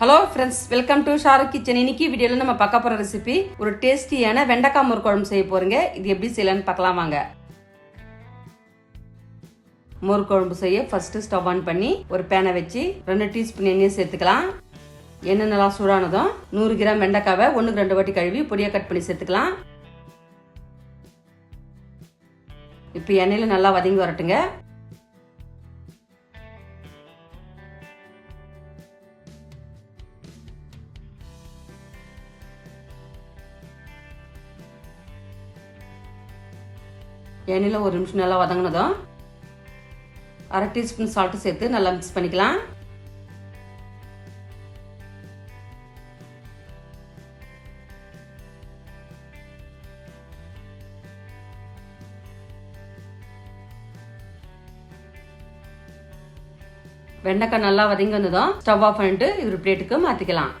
Hello friends welcome to Sharu kitchen இன்னைக்கு வீடியோவில் நம்ம பார்க்க போகிற ரெசிபி ஒரு டேஸ்டியான வெண்டைக்காய் மோர் குழம்பு செய்ய போகிறீங்க இது எப்படி செய்யலாம்னு பார்க்கலாம் வாங்க. மோர் குழம்பு செய்ய ஃபர்ஸ்ட்டு ஸ்டவ் ஆன் பண்ணி ஒரு பேனை வச்சு ரெண்டு டீஸ்பூன் எண்ணெய் சேர்த்துக்கலாம். எண்ணெய் நல்லா சூடானதும் நூறு கிராம் வெண்டைக்காவை ஒன்றுக்கு ரெண்டு வாட்டி கழுவி பொடியாக கட் பண்ணி சேர்த்துக்கலாம். இப்போ எண்ணெயில் நல்லா வதங்கி வரட்டுங்க. எண்ணெயில் ஒரு நிமிஷம் நல்லா வதங்கினதும் அரை டீஸ்பூன் சால்ட்டு சேர்த்து நல்லா மிக்ஸ் பண்ணிக்கலாம். வெண்டைக்காய் நல்லா வதங்கி வந்ததும் ஸ்டவ் ஆஃப் பண்ணிட்டு இது ஒரு பிளேட்டுக்கு மாற்றிக்கலாம்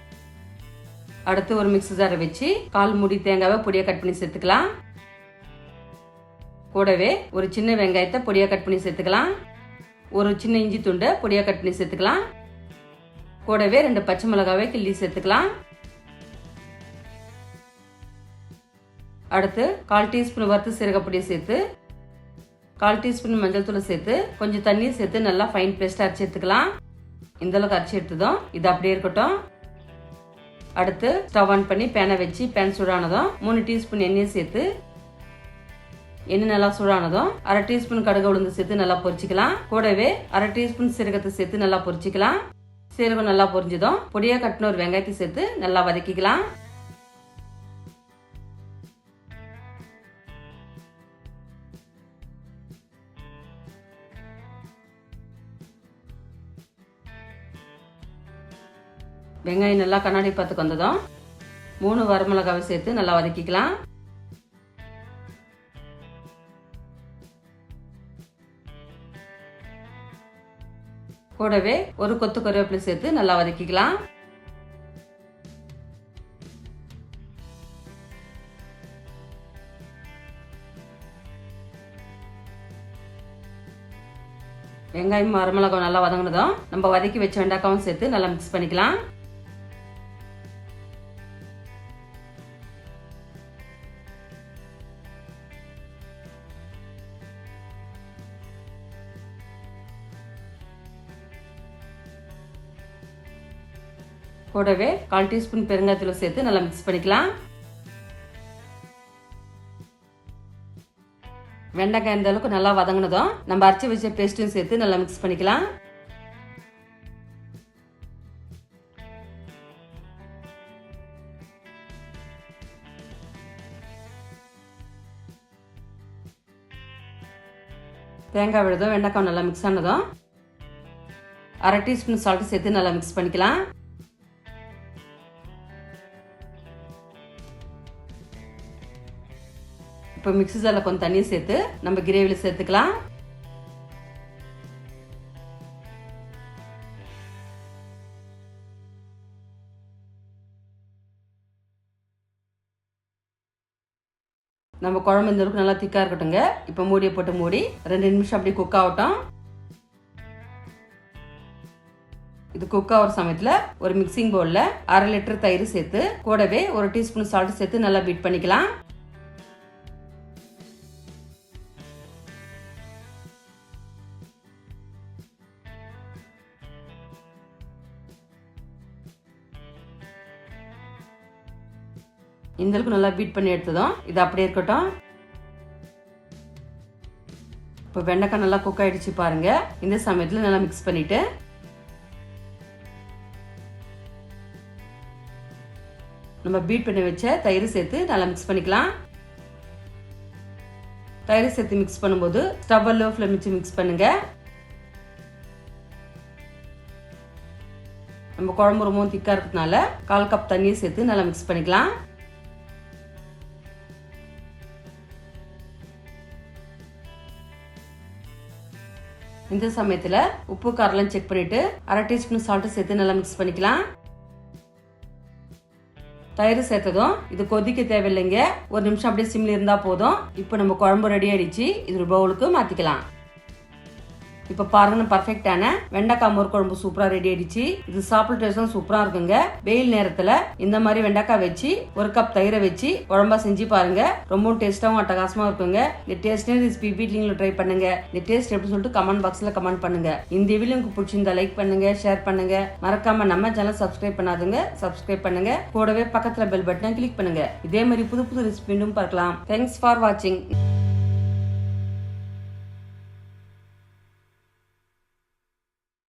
அடுத்து ஒரு மிக்ஸி ஜாரை வச்சு கால் மூடி தேங்காவை பொடியாக கட் பண்ணி சேர்த்துக்கலாம். கூடவே ஒரு சின்ன வெங்காயத்தை பொடியாக கட் பண்ணி சேர்த்துக்கலாம். ஒரு சின்ன இஞ்சி துண்டை பொடியாக கட் பண்ணி சேர்த்துக்கலாம். கூடவே ரெண்டு பச்சை மிளகாவை கிள்ளி சேர்த்துக்கலாம். அடுத்து கால் டீஸ்பூன் வறுத்து சீரகப்பொடியை சேர்த்து கால் டீஸ்பூன் மஞ்சள் தூளை சேர்த்து கொஞ்சம் தண்ணியை சேர்த்து நல்லா ஃபைன் பேஸ்ட்டாக அரைச்சி எடுத்துக்கலாம். இந்த அளவுக்கு அரைச்சி எடுத்ததும் இது அப்படியே இருக்கட்டும். அடுத்து ஸ்டவ் ஆன் பண்ணி பேனை வச்சு பேன் சூடானதும் மூணு டீஸ்பூன் எண்ணெயை சேர்த்து எண்ணெய் நல்லா சூடானதும் அரை டீஸ்பூன் கடுகு உளுந்து சேர்த்து நல்லா பொரிச்சிக்கலாம். கூடவே அரை டீஸ்பூன் சீரகத்தை சேர்த்து நல்லா பொரிச்சிக்கலாம். சீரகம் நல்லா பொரிஞ்சதும் பொடியாக கட்டின ஒரு வெங்காயத்தை சேர்த்து நல்லா வதக்கிக்கலாம். வெங்காயம் நல்லா கண்ணாடி பார்த்துக்கு வந்ததும் மூணு வரமிளகாவை சேர்த்து நல்லா வதக்கிக்கலாம். கூடவே ஒரு கொத்து கருவேப்பிலை சேர்த்து நல்லா வதக்கிக்கலாம். வெங்காயம் மரமிளகாய் நல்லா வதங்கினதும் நம்ம வதக்கி வச்ச வெண்டைக்காவும் சேர்த்து நல்லா மிக்ஸ் பண்ணிக்கலாம். கூடவே கால் டீஸ்பூன் பெருங்காயத்தூள் சேர்த்து நல்லா மிக்ஸ் பண்ணிக்கலாம். வெண்டைக்காய் இந்த அளவுக்கு நல்லா வதங்கினதும் நம்ம அரைச்சி வச்ச பேஸ்ட்டையும் சேர்த்து நல்லா மிக்ஸ் பண்ணிக்கலாம். தேங்காய் விழுதும் வெண்டைக்காய் நல்லா மிக்ஸ் ஆனதும் அரை டீஸ்பூன் சால்ட் சேர்த்து நல்லா மிக்ஸ் பண்ணிக்கலாம். இப்போ மிக்சி ஜாரில் கொஞ்சம் தண்ணியை சேர்த்து நம்ம கிரேவியில் சேர்த்துக்கலாம். நம்ம குழம்பு இந்த அளவுக்கு நல்லா திக்காக இருக்கட்டுங்க இப்போ மூடியை போட்டு மூடி ரெண்டு நிமிஷம் அப்படியே குக் ஆகட்டும். இது குக் ஆகிற சமயத்தில் ஒரு மிக்சிங் பவுலில் அரை லிட்டர் தயிர் சேர்த்து கூடவே ஒரு டீஸ்பூன் சால்ட் சேர்த்து நல்லா பீட் பண்ணிக்கலாம். இந்த அளவுக்கு நல்லா பீட் பண்ணி எடுத்ததும் இது அப்படியே இருக்கட்டும். இப்போ வெண்டைக்காய் நல்லா குக் ஆயிடுச்சு பாருங்க. இந்த சமயத்தில் நல்லா மிக்ஸ் பண்ணிட்டு. நம்ம பீட் பண்ணி வச்ச தயிர் சேர்த்து நல்லா மிக்ஸ் பண்ணிக்கலாம். தயிர் சேர்த்து மிக்ஸ் பண்ணும்போது ஸ்டவ் லோ ஃப்ளேம் வச்சு மிக்ஸ் பண்ணுங்க. நம்ம குழம்பு ரொம்ப திக்காக இருக்கிறதுனால கால் கப் தண்ணியை சேர்த்து நல்லா மிக்ஸ் பண்ணிக்கலாம். இந்த சமயத்தில் உப்பு காரெல்லாம் செக் பண்ணிட்டு அரை டீஸ்பூன் சால்ட்டு சேர்த்து நல்லா மிக்ஸ் பண்ணிக்கலாம். தயிர் சேர்த்ததும் இது கொதிக்க தேவையில்லைங்க. ஒரு நிமிஷம் அப்படியே சிம்ல இருந்தால் போதும். இப்போ நம்ம குழம்பு ரெடி ஆயிடுச்சு. இது ஒரு பவுலுக்கு மாற்றிக்கலாம் இப்போ பாருங்க பர்ஃபெக்டான வெண்டைக்காய் மோர் குழம்பு சூப்பரா ரெடி ஆயிடுச்சு. இது சாப்பிட டேஸ்டும் சூப்பரா இருக்குங்க. வெயில் நேரத்துல இந்த மாதிரி வெண்டைக்காய் வச்சு ஒரு கப் தயிரை வச்சு குழம்பா செஞ்சு பாருங்க. ரொம்பவும் டேஸ்டாவும் அட்டகாசமா இருக்குங்க. இந்த டேஸ்டே ரெசிபி வீட்லிங்ல ட்ரை பண்ணுங்க. இந்த டேஸ்ட் எப்படி சொல்லிட்டு கமெண்ட் பாக்ஸ்ல கமெண்ட் பண்ணுங்க. இந்த வீடியோ உங்களுக்கு பிடிச்சிருந்தா லைக் பண்ணுங்க ஷேர் பண்ணுங்க. மறக்காம நம்ம சேனல் சப்ஸ்கிரைப் பண்ணாதுங்க சப்ஸ்கிரைப் பண்ணுங்க. கூடவே பக்கத்துல பெல் பட்டனை கிளிக் பண்ணுங்க. இதே மாதிரி புது புது ரெசிபி பார்க்கலாம். தேங்க்ஸ் ஃபார் வாட்சிங்